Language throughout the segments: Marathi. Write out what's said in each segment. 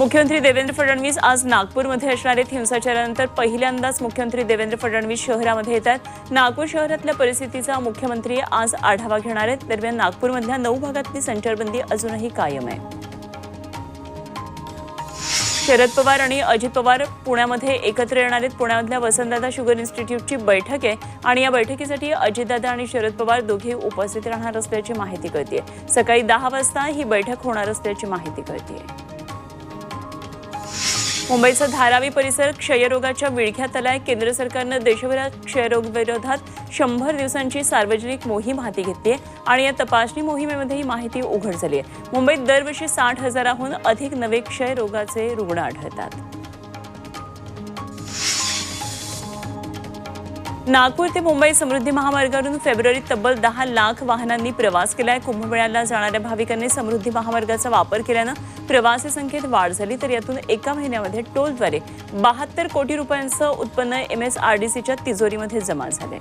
मुख्यमंत्री देवेंद्र फडणवीस आज नागपूरमध्ये असणार आहेत. हिंसाचारानंतर पहिल्यांदाच मुख्यमंत्री देवेंद्र फडणवीस शहरामध्ये येत आहेत. नागपूर शहरातल्या परिस्थितीचा मुख्यमंत्री आज आढावा घेणार आहेत. दरम्यान नागपूरमधल्या नऊ भागातली संचारबंदी अजूनही कायम आहे. शरद पवार आणि अजित पवार पुण्यामध्ये एकत्र येणार आहेत. पुण्यामधल्या वसंतदादा शुगर इन्स्टिट्यूटची बैठक आहे आणि या बैठकीसाठी अजितदादा आणि शरद पवार दोघे उपस्थित राहणार असल्याची माहिती कळते सकाळी दहा वाजता ही बैठक होणार असल्याची माहिती कळते मुंबईचा धारावी परिसर क्षयरोगाच्या विळख्यात आलाय केंद्र सरकारनं देशभरात क्षयरोगविरोधात शंभर दिवसांची सार्वजनिक मोहीम हाती घेतली आहे आणि या तपासणी मोहिमेमध्ये ही माहिती उघड झाली आहे मुंबईत दरवर्षी साठ हजाराहून अधिक नवे क्षयरोगाचे रुग्ण आढळतात. नागपूर ते मुंबई समृद्धी महामार्गावरून फेब्रुवारीत तब्बल दहा लाख वाहनांनी प्रवास केलाय. कुंभमेळ्याला जाणाऱ्या भाविकांनी समृद्धी महामार्गाचा वापर केल्यानं प्रवासी संख्येत वाढ झाली. तर यातून एका महिन्यामध्ये टोलद्वारे बहात्तर कोटी रुपयांचं उत्पन्न एम एस आर डी सीच्या तिजोरीमध्ये जमा झालंय.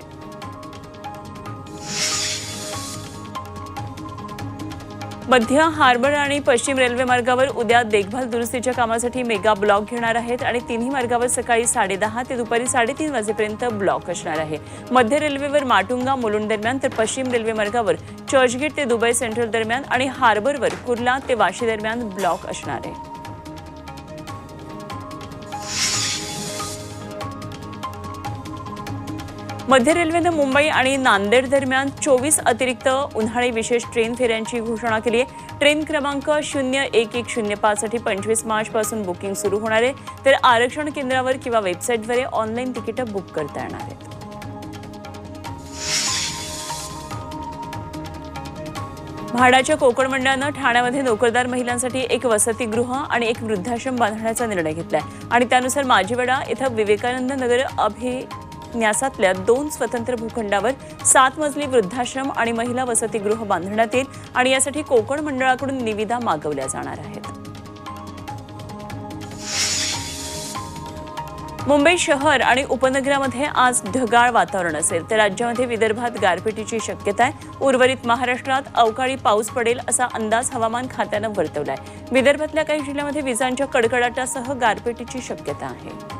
मध्य हार्बर आणि पश्चिम रेल्वे मार्गावर उद्या देखभाल दुरुस्तीच्या कामासाठी मेगा ब्लॉक घेणार आहेत आणि तिन्ही मार्गावर सकाळी साडेदहा ते दुपारी साडेतीन वाजेपर्यंत ब्लॉक असणार आहे. मध्य रेल्वेवर माटुंगा मुलुंड दरम्यान तर पश्चिम रेल्वे मार्गावर चर्चगेट ते दुबई सेंट्रल दरम्यान आणि हार्बरवर कुर्ला ते वाशी दरम्यान ब्लॉक असणार आहे. मध्य रेल्वेनं मुंबई आणि नांदेड दरम्यान चोवीस अतिरिक्त उन्हाळी विशेष ट्रेन फेऱ्यांची घोषणा केली आहे. ट्रेन क्रमांक शून्य एक एक शून्य पाचसाठी पंचवीस मार्चपासून बुकिंग सुरू होणार आहे. तर आरक्षण केंद्रावर किंवा वेबसाईटद्वारे ऑनलाईन तिकीटं बुक करता येणार आहेत. म्हाडाच्या कोकण मंडळानं ठाण्यामध्ये नोकरदार महिलांसाठी एक वसतिगृह आणि एक वृद्धाश्रम बांधण्याचा निर्णय घेतलाय. आणि त्यानुसार माजीवाडा इथं विवेकानंद नगर अभि न्यासातल्या दोन स्वतंत्र भूखंडावर सात मजली वृद्धाश्रम आणि महिला वसतिगृह बांधण्यात येईल आणि यासाठी कोकण मंडळाकडून निविदा मागवल्या जाणार आहेत. मुंबई शहर आणि उपनगरामध्ये आज ढगाळ वातावरण असेल तर राज्यामध्ये विदर्भात गारपिटीची शक्यता आहे. उर्वरित महाराष्ट्रात अवकाळी पाऊस पडेल असा अंदाज हवामान खात्यानं वर्तवलाय. विदर्भातल्या काही जिल्ह्यामध्ये विजांच्या कडकडाटासह गारपिटीची शक्यता आहे.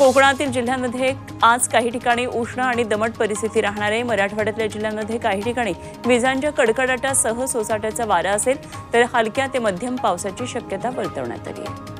कोकणातील जिल्ह्यांमध्ये आज काही ठिकाणी उष्ण आणि दमट परिस्थिती राहणार आहे. मराठवाड्यातल्या जिल्ह्यांमध्ये काही ठिकाणी विजांच्या कडकडाटासह सोसाट्याचा वारा असेल तर हलक्या ते मध्यम पावसाची शक्यता वर्तवण्यात आली आहे.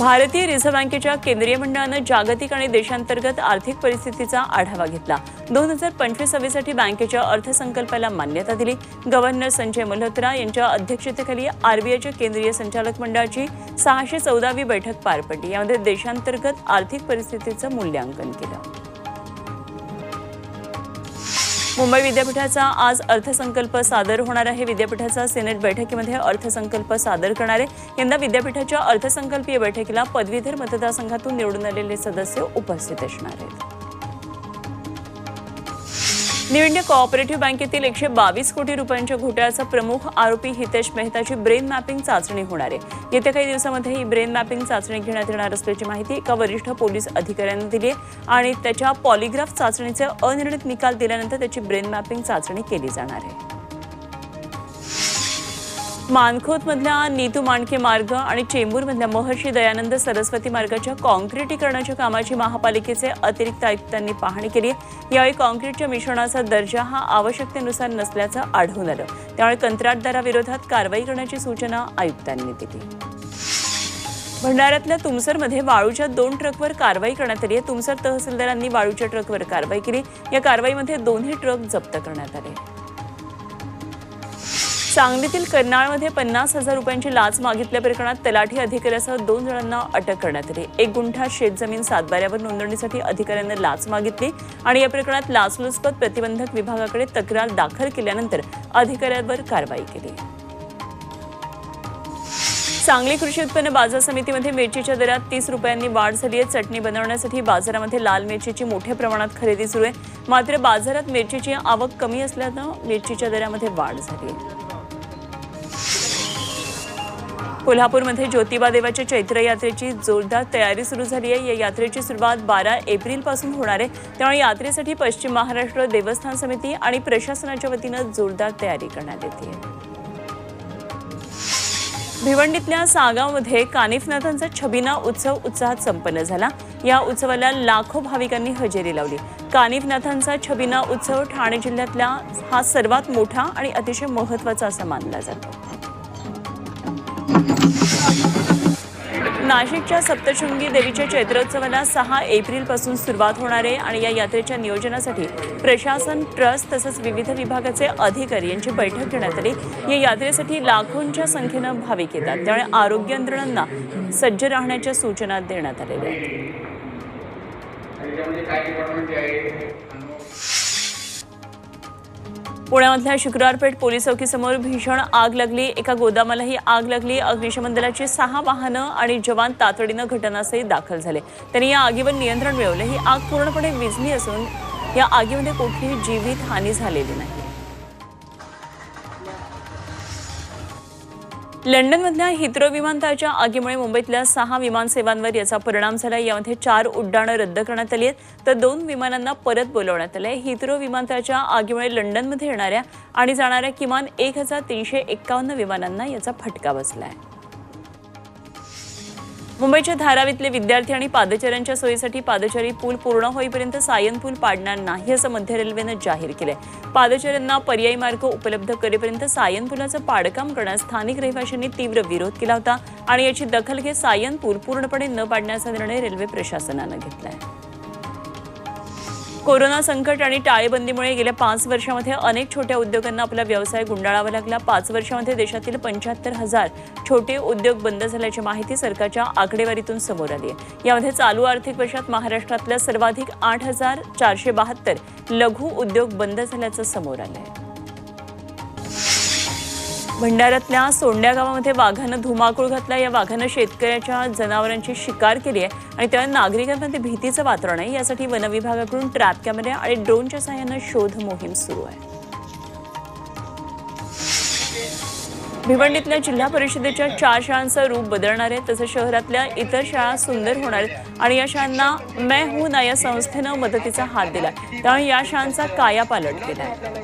भारतीय रिझर्व्ह बँकेच्या केंद्रीय मंडळानं जागतिक आणि देशांतर्गत आर्थिक परिस्थितीचा आढावा घेतला. दोन हजार पंचवीस सव्वीसाठी बँकेच्या अर्थसंकल्पाला मान्यता दिली. गव्हर्नर संजय मल्होत्रा यांच्या अध्यक्षतेखाली आरबीआयच्या केंद्रीय संचालक मंडळाची सहाशे चौदावी बैठक पार पडली. यामध्ये देशांतर्गत आर्थिक परिस्थितीचं मूल्यांकन केलं. मुंबई विद्यापीठाचा आज अर्थसंकल्प सादर होणार आहे. विद्यापीठाचा सिनेट बैठकीमध्ये अर्थसंकल्प सादर करणारे. यंदा विद्यापीठाच्या अर्थसंकल्पीय बैठकीला पदवीधर मतदारसंघातून निवडून आलेले सदस्य उपस्थित असणार आहेत. न्यू इंडिया कोऑपरेटिव्ह बँकेतील एकशे बावीस कोटी रुपयांच्या घोटाळ्याचा प्रमुख आरोपी हितेश मेहताची ब्रेन मॅपिंग चाचणी होणार आहे. येत्या काही दिवसामध्ये ही ब्रेन मॅपिंग चाचणी घेण्यात येणार असल्याची माहिती एका वरिष्ठ पोलीस अधिकाऱ्यानं दिली आहे आणि त्याच्या पॉलिग्राफ चाचणीचे अनिर्णित निकाल दिल्यानंतर त्याची ब्रेन मॅपिंग चाचणी केली जाणार आहे. मानखोतमधल्या नीतू माणके मार्ग आणि चेंबूरमधल्या महर्षी दयानंद सरस्वती मार्गाच्या काँक्रिटीकरणाच्या कामाची महापालिकेचे अतिरिक्त आयुक्तांनी पाहणी केली यावेळी काँक्रीटच्या मिश्रणाचा दर्जा हा आवश्यकतेनुसार नसल्याचं आढळून आलं. त्यामुळे कंत्राटदाराविरोधात कारवाई करण्याची सूचना आयुक्तांनी दिली. भंडाऱ्यातल्या तुमसरमध्ये वाळूच्या दोन ट्रकवर कारवाई करण्यात आली आहे. तुमसर तहसीलदारांनी वाळूच्या ट्रकवर कारवाई केली. या कारवाईमध्ये दोन्ही ट्रक जप्त करण्यात आले. सांगलीतील कर्नाळमध्ये पन्नास हजार रुपयांची लाच मागितल्या प्रकरणात तलाठी अधिकाऱ्यासह दोन जणांना अटक करण्यात आली. एक गुंठा शेतजमीन सातबाऱ्यावर नोंदणीसाठी अधिकाऱ्यांना लाच मागितली आणि या प्रकरणात लाचलुचपत प्रतिबंधक विभागाकडे तक्रार दाखल केल्यानंतर अधिकाऱ्यांवर कारवाई केली. सांगली कृषी उत्पन्न बाजार समितीमध्ये मिरचीच्या दरात तीस रुपयांनी वाढ झाली आहे. चटणी बनवण्यासाठी बाजारामध्ये लाल मिरचीची मोठ्या प्रमाणात खरेदी सुरू आहे. मात्र बाजारात मिरचीची आवक कमी असल्यानं मिरचीच्या दरामध्ये वाढ झाली आहे. कोल्हापूरमध्ये ज्योतिबा देवाच्या चैत्र यात्रेची जोरदार तयारी सुरू झाली आहे. या यात्रेची सुरुवात बारा एप्रिलपासून होणार आहे. त्यामुळे यात्रेसाठी पश्चिम महाराष्ट्र देवस्थान समिती आणि प्रशासनाच्या वतीनं जोरदार तयारी करण्यात येते. भिवंडीतल्या सागावमध्ये कानिफनाथांचा छबिना उत्सव उत्साहात संपन्न झाला. या उत्सवाला लाखो भाविकांनी हजेरी लावली. कानिफनाथांचा छबिना उत्सव ठाणे जिल्ह्यातला हा सर्वात मोठा आणि अतिशय महत्त्वाचा असा मानला जातो. नाशिकच्या सप्तशृंगी देवीच्या चैत्रोत्सवाला सहा एप्रिलपासून सुरुवात होणार आहे आणि या यात्रेच्या नियोजनासाठी प्रशासन ट्रस्ट तसंच विविध विभागाचे अधिकारी यांची बैठक घेण्यात आली. या यात्रेसाठी लाखोंच्या संख्येनं भाविक येतात. त्यामुळे आरोग्य यंत्रणांना सज्ज राहण्याच्या सूचना देण्यात आलेल्या आहेत. पुण्यामधल्या शुक्रवारपेठ पोलीस चौकीसमोर भीषण आग लागली. एका गोदामाला ही आग लागली. अग्निशमन दलाची सहा वाहनं आणि जवान तातडीनं घटनास्थळी दाखल झाले. त्यांनी या आगीवर नियंत्रण मिळवलं. ही आग पूर्णपणे विझली असून या आगीमध्ये कुठलीही जीवित हानी झालेली नाही. लंडनमधल्या हित्रो विमानतळाच्या आगीमुळे मुंबईतल्या सहा विमानसेवांवर याचा परिणाम झाला. यामध्ये चार उड्डाणं रद्द करण्यात आली आहेत. तर दोन विमानांना परत बोलवण्यात आलं आहे हित्रो विमानतळाच्या आगीमुळे लंडनमध्ये येणाऱ्या आणि जाणाऱ्या किमान एक हजार तीनशे एक्कावन्न विमानांना याचा फटका बसला आहे मुंबईच्या धारावीतले विद्यार्थी आणि पादचाऱ्यांच्या सोयीसाठी पादचारी पूल पूर्ण होईपर्यंत सायन पूल पाडणार नाही असं मध्य रेल्वेनं जाहीर केलंय. पादचाऱ्यांना पर्यायी मार्ग उपलब्ध करेपर्यंत सायन पुलाचं पाडकाम करण्यास स्थानिक रहिवाशांनी तीव्र विरोध केला होता आणि याची दखल घेत सायन पूल पूर्णपणे न पाडण्याचा निर्णय रेल्वे प्रशासनानं घेतलाय. कोरोना संकट आणि टाळेबंदीमुळे गेल्या पाच वर्षामध्ये अनेक छोट्या उद्योगांना आपला व्यवसाय गुंडाळावा लागला. पाच वर्षामध्ये देशातील पंच्याहत्तर हजार छोटे उद्योग बंद झाल्याची माहिती सरकारच्या आकडेवारीतून समोर आली आहे. यामध्ये चालू आर्थिक वर्षात महाराष्ट्रातल्या सर्वाधिक आठ हजार चारशे बहात्तर लघु उद्योग बंद झाल्याचं समोर आलं आहे. भंडाऱ्यातल्या सोंड्या गावामध्ये वाघानं धुमाकूळ घातला. या वाघानं शेतकऱ्याच्या जनावरांची शिकार केली आहे आणि त्यामुळे नागरिकांमध्ये भीतीचं वातावरण आहे. यासाठी वनविभागाकडून ट्रॅप कॅमेरे आणि ड्रोनच्या सहाय्यानं शोध मोहीम सुरू आहे. भिवंडीतल्या जिल्हा परिषदेच्या चार शाळांचं रूप बदलणार आहे. तसंच शहरातल्या इतर शाळा सुंदर होणार आहेत आणि या शाळांना मैं हूं ना या संस्थेनं मदतीचा हात दिला त्यामुळे या शाळांचा कायापालट केला आहे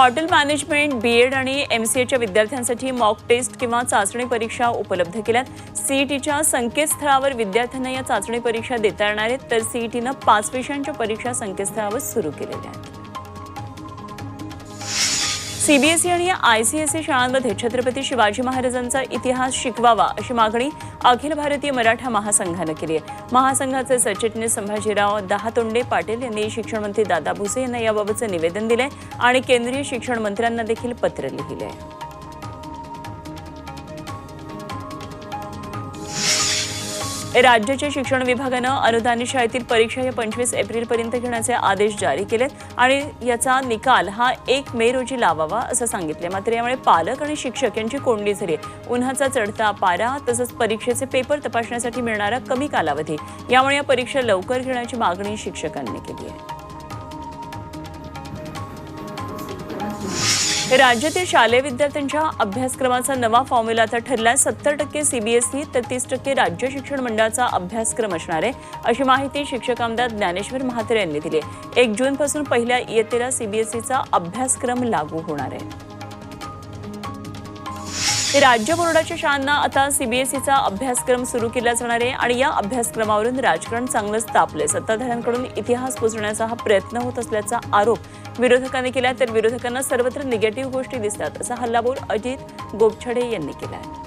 हॉटेल मॅनेजमेंट बी एड आणि एम सी एच्या विद्यार्थ्यांसाठी मॉक टेस्ट किंवा चाचणी परीक्षा उपलब्ध केल्यात. सीईटीच्या संकेतस्थळावर विद्यार्थ्यांना या चाचणी परीक्षा देता येणार आहेत. तर सीईटीनं पाच विषयांच्या परीक्षा संकेतस्थळावर सुरू केलेल्या आहेत. सीबीएसई आणि आयसीएसई शाळांमध्ये छत्रपती शिवाजी महाराजांचा इतिहास शिकवावा अशी मागणी अखिल भारतीय मराठा महासंघानं केली आहे. महासंघाचे सचिटणीस संभाजीराव दहातोंडे पाटील यांनी शिक्षण मंत्री दादा भुसे यांना याबाबतचं निवेदन दिलंय आणि केंद्रीय शिक्षण मंत्र्यांना देखील पत्र लिहिलंय. राज्याच्या शिक्षण विभागानं अनुदानित शाळेतील परीक्षा या पंचवीस एप्रिलपर्यंत घेण्याचे आदेश जारी केलेत आणि याचा निकाल हा एक मे रोजी लावावा असं सांगितले मात्र यामुळे पालक आणि शिक्षक यांची कोंडी झाली आहे. उन्हाचा चढता पारा तसंच परीक्षेचे पेपर तपासण्यासाठी मिळणारा कमी कालावधी. यामुळे या परीक्षा लवकर घेण्याची मागणी शिक्षकांनी केली आहे. राज्यातील शालेय विद्यार्थ्यांच्या अभ्यासक्रमाचा नवा फॉर्म्युला आता ठरला सत्तर टक्के सीबीएसई तर तीस टक्के राज्य शिक्षण मंडळाचा अभ्यासक्रम असणार आहे अशी माहिती शिक्षक आमदार ज्ञानेश्वर म्हात्रे यांनी दिली एक जून पासून पहिल्या इयत्तेला सीबीएसईचा अभ्यासक्रम लागू होणार आहे. राज्य बोर्डाच्या शाळांना आता सीबीएसईचा अभ्यासक्रम सुरू केला जाणार आहे आणि या अभ्यासक्रमावरून राजकारण चांगलंच तापलंय. सत्ताधाऱ्यांकडून इतिहास पुसण्याचा हा प्रयत्न होत असल्याचा आरोप विरोधकांनी केला तर विरोधकांना सर्वत्र निगेटिव्ह गोष्टी दिसतात असा हल्लाबोल अजित गोपछडे यांनी केला आहे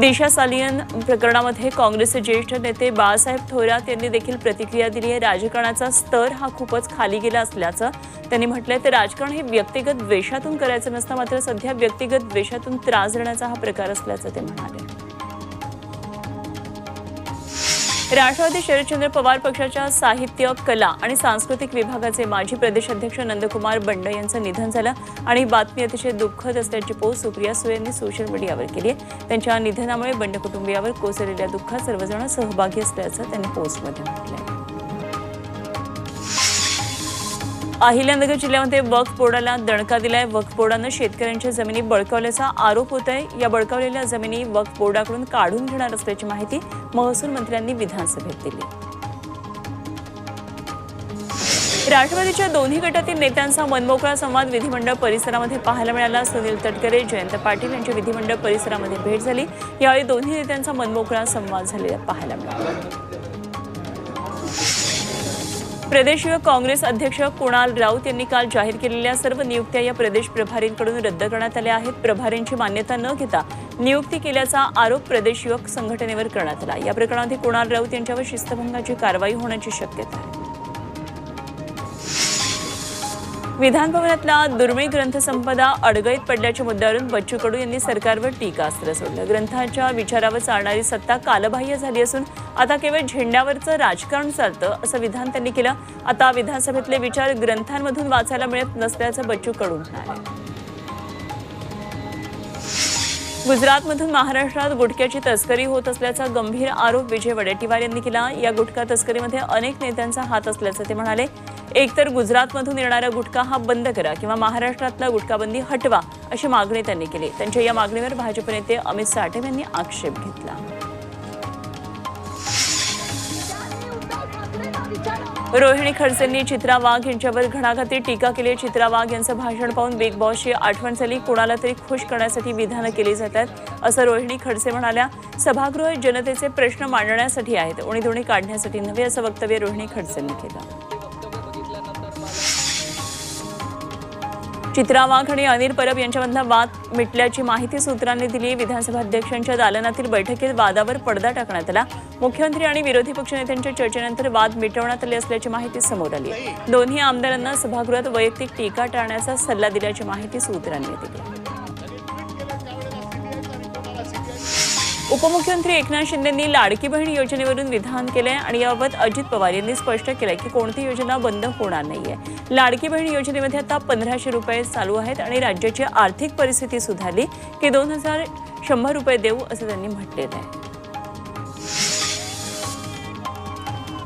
दिशा सालियन प्रकरणामध्ये काँग्रेसचे ज्येष्ठ नेते बाळासाहेब थोरात यांनी देखील प्रतिक्रिया दिली आहे. राजकारणाचा स्तर हा खूपच खाली गेला असल्याचं त्यांनी म्हटलंय. तर राजकारण हे व्यक्तिगत द्वेषातून करायचं नसतं मात्र सध्या व्यक्तिगत द्वेषातून त्रास देण्याचा हा प्रकार असल्याचं ते म्हणाले. राष्ट्रवादी शरदचंद्र पवार पक्षाच्या साहित्य कला आणि सांस्कृतिक विभागाचे माजी प्रदेशाध्यक्ष नंदकुमार बंड यांचं निधन झालं आणि बातमी अतिशय दुःखद असल्याची पोस्ट सुप्रिया सुळे यांनी सोशल मीडियावर केली आहे. त्यांच्या निधनामुळे बंड कुटुंबियावर कोसळलेल्या दुःखात सर्वजण सहभागी असल्याचं त्यांनी पोस्टमध्ये म्हटलंय. अहिल्यानगर जिल्ह्यामध्ये वक्फ बोर्डाला दणका दिलाय. वक्फ बोर्डानं शेतकऱ्यांच्या जमिनी बळकावल्याचा आरोप होत आहे या बळकावलेल्या जमिनी वक्फ बोर्डाकडून काढून घेणार असल्याची माहिती महसूल मंत्र्यांनी विधानसभेत दिली. राष्ट्रवादीच्या दोन्ही गटातील नेत्यांचा मनमोकळा संवाद विधिमंडळ परिसरामध्ये पाहायला मिळाला. सुनील तटकरे जयंत पाटील यांची विधिमंडळ परिसरामध्ये भेट झाली. यावेळी दोन्ही नेत्यांचा मनमोकळा संवाद झालेला पाहायला मिळाला. प्रदेश युवक काँग्रेस अध्यक्ष कुणाल राऊत यांनी काल जाहीर केलेल्या सर्व नियुक्त्या या प्रदेश प्रभारींकडून रद्द करण्यात आल्या आहेत. प्रभारींची मान्यता न घेता नियुक्ती केल्याचा आरोप प्रदेश युवक संघटनेवर करण्यात आला. या प्रकरणामध्ये कुणाल राऊत यांच्यावर शिस्तभंगाची कारवाई होण्याची शक्यता आहे. विधानभवनातला दुर्मिळ ग्रंथसंपदा अडगळीत पडल्याच्या मुद्द्यावरून बच्चू कडू यांनी सरकारवर टीकास्त्र सोडलं. ग्रंथाच्या विचारावर चालणारी सत्ता कालबाह्य झाली असून आता केवळ झेंड्यावरचं राजकारण चालतं असं विधान त्यांनी केलं. आता विधानसभेतले विचार ग्रंथांमधून वाचायला मिळत नसल्याचं बच्चू कडू म्हणाले. गुजरातमधून महाराष्ट्रात गुटख्याची तस्करी होत असल्याचा गंभीर आरोप विजय वडेट्टीवार यांनी केला. या गुटखा तस्करीमध्ये अनेक नेत्यांचा हात असल्याचं ते म्हणाले. एकतर गुजरातमधून येणारा गुटखा हा बंद करा किंवा महाराष्ट्रातला गुटखाबंदी हटवा अशी मागणी त्यांनी केली. त्यांच्या या मागणीवर भाजप नेते अमित साठे यांनी आक्षेप घेतला. रोहिणी खडसेंनी चित्रा वाघ यांच्यावर घणाघाती टीका केली. चित्रा वाघ यांचं भाषण पाहून बिग बॉसची आठवण झाली. कुणाला तरी खुश करण्यासाठी विधानं केली जातात असं रोहिणी खडसे म्हणाल्या. सभागृह जनतेचे प्रश्न मांडण्यासाठी आहेत उणीधुणी काढण्यासाठी नव्हे असं वक्तव्य रोहिणी खडसेंनी केलं. चित्रा वाघ आणि अनिल परब यांच्यामधला वाद मिटल्याची माहिती सूत्रांनी दिली. विधानसभा अध्यक्षांच्या दालनातील बैठकीत वादावर पडदा टाकण्यात आला. मुख्यमंत्री आणि विरोधी पक्षनेत्यांच्या चर्चेनंतर वाद मिटवण्यात आले असल्याची माहिती समोर आली. दोन्ही आमदारांना सभागृहात वैयक्तिक टीका टाळण्याचा सल्ला दिल्याची माहिती सूत्रांनी दिली. उपमुख्यमंत्री एकनाथ शिंदेंनी लाडकी बहीण योजनेवरून विधान केलंय आणि याबाबत अजित पवार यांनी स्पष्ट केलंय की कोणती योजना बंद होणार नाहीये. लाडकी बहीण योजनेमध्ये आता पंधराशे रुपये चालू आहेत आणि राज्याची आर्थिक परिस्थिती सुधारली की दोन हजार शंभर रुपये देऊ असं त्यांनी म्हटलेलं आहे.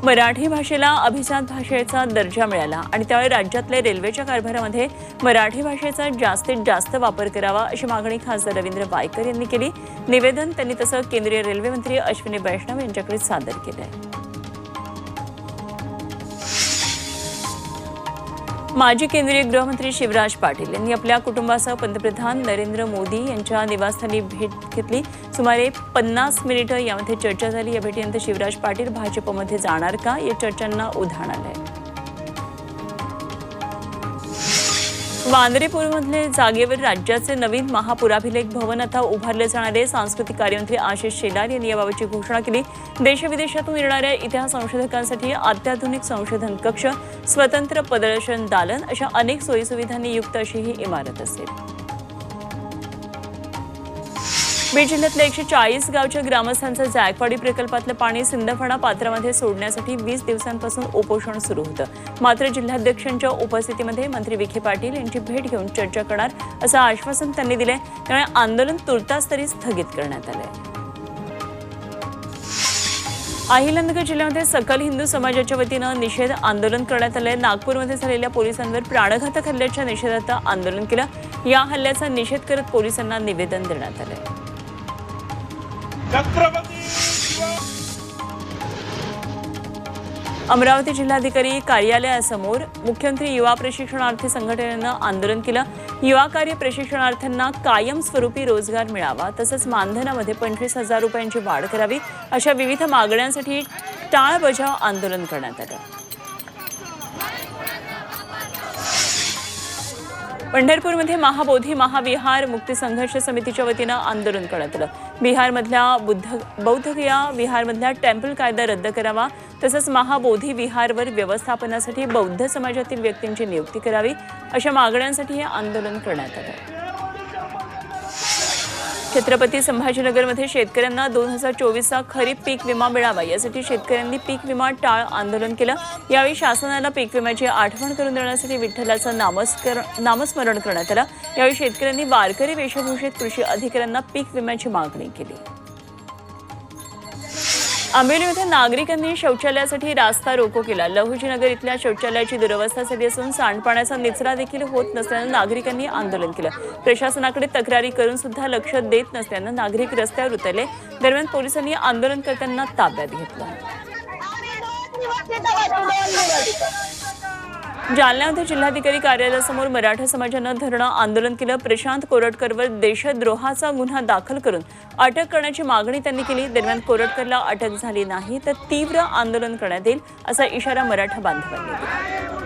मराठी भाषेला अभिजात भाषेचा दर्जा मिळाला आणि त्यावेळी राज्यातल्या रेल्वेच्या कारभारामध्ये मराठी भाषेचा जास्तीत जास्त वापर करावा अशी मागणी खासदार रवींद्र वायकर यांनी केली. निवेदन त्यांनी तसं केंद्रीय रेल्वे मंत्री अश्विनी वैष्णव यांच्याकडे सादर केलं आहे माजी केंद्रीय गृहमंत्री शिवराज पाटील यांनी आपल्या कुटुंबासह पंतप्रधान नरेंद्र मोदी यांच्या निवासस्थानी भेट घेतली. सुमारे पन्नास मिनिटं यामध्ये चर्चा झाली. या भेटीनंतर शिवराज पाटील भाजपमध्ये जाणार का? या चर्चांना उधाण आलं आहे वांद्रेपूरमधले जागेवर राज्याचे नवीन महापुराभिलेख भवन आता उभारले जाणारे सांस्कृतिक कार्यमंत्री आशिष शेलार यांनी याबाबतची घोषणा केली. देशविदेशातून येणाऱ्या इतिहास संशोधकांसाठी अत्याधुनिक संशोधन कक्ष स्वतंत्र प्रदर्शन दालन अशा अनेक सोयीसुविधांनी युक्त अशी ही इमारत असेल. बीड जिल्ह्यातल्या एकशे चाळीस गावच्या ग्रामस्थांचं जायकवाडी प्रकल्पातलं पाणी सिंदफणा पात्रामध्ये सोडण्यासाठी वीस दिवसांपासून उपोषण सुरू होतं. मात्र जिल्हाध्यक्षांच्या उपस्थितीमध्ये मंत्री विखे पाटील यांची भेट घेऊन चर्चा करणार असं आश्वासन त्यांनी दिलंय. त्यामुळे आंदोलन तुर्तास तरी स्थगित करण्यात आलंय. अहिलनगर जिल्ह्यामध्ये सकल हिंदू समाजाच्या वतीनं निषेध आंदोलन करण्यात आलंय. नागपूरमध्ये झालेल्या पोलिसांवर प्राणघातक हल्ल्याच्या निषेधार्थ आंदोलन केलं. या हल्ल्याचा निषेध करत पोलिसांना निवेदन देण्यात आलंय. अमरावती जिल्हाधिकारी कार्यालयासमोर मुख्यमंत्री युवा प्रशिक्षणार्थी संघटनेनं आंदोलन केलं. युवा कार्य प्रशिक्षणार्थ्यांना कायमस्वरूपी रोजगार मिळावा तसंच मानधनामध्ये पंचवीस हजार रुपयांची वाढ करावी अशा विविध मागण्यांसाठी टाळ बजाव आंदोलन करण्यात आलं. पंढरपूरमध्ये महाबोधी महाविहार मुक्ती संघर्ष समितीच्या वतीनं आंदोलन करण्यात आलं. बिहारमधल्या बुद्ध बौद्धगया विहारमधल्या टेम्पल कायदा रद्द करावा तसंच महाबोधी विहारवर व्यवस्थापनासाठी बौद्ध समाजातील व्यक्तींची नियुक्ती करावी अशा मागण्यांसाठी हे आंदोलन करण्यात आलं. छत्रपती संभाजीनगरमध्ये शेतकऱ्यांना दोन हजार चोवीसचा खरीप पीक विमा मिळावा. यासाठी शेतकऱ्यांनी पीक विमा टाळ आंदोलन केलं. यावेळी शासनाला पीक विम्याची आठवण करून देण्यासाठी विठ्ठलाचं नामस्कर नामस्मरण करण्यात आलं. यावेळी शेतकऱ्यांनी वारकरी वेशभूषेत कृषी अधिकाऱ्यांना पीक विम्याची मागणी केली. आंबेलीमध्ये नागरिकांनी शौचालयासाठी रास्ता रोको केला. लहुजीनगर इथल्या शौचालयाची दुरवस्था झाली असून सांडपाण्याचा निचरा देखील होत नसल्यानं नागरिकांनी आंदोलन केलं. प्रशासनाकडे तक्रारी करून सुद्धा लक्ष देत नसल्यानं नागरिक रस्त्यावर उतरले. दरम्यान पोलिसांनी आंदोलनकर्त्यांना ताब्यात घेतलं. जालन्यामध्ये जिल्हाधिकारी कार्यालयासमोर मराठा समाजानं धरणं आंदोलन केलं. प्रशांत कोरटकरवर देशद्रोहाचा गुन्हा दाखल करून अटक करण्याची मागणी त्यांनी केली. दरम्यान कोरटकरला अटक झाली नाही तर तीव्र आंदोलन करण्यात येईल असा इशारा मराठा बांधवांनी दिला.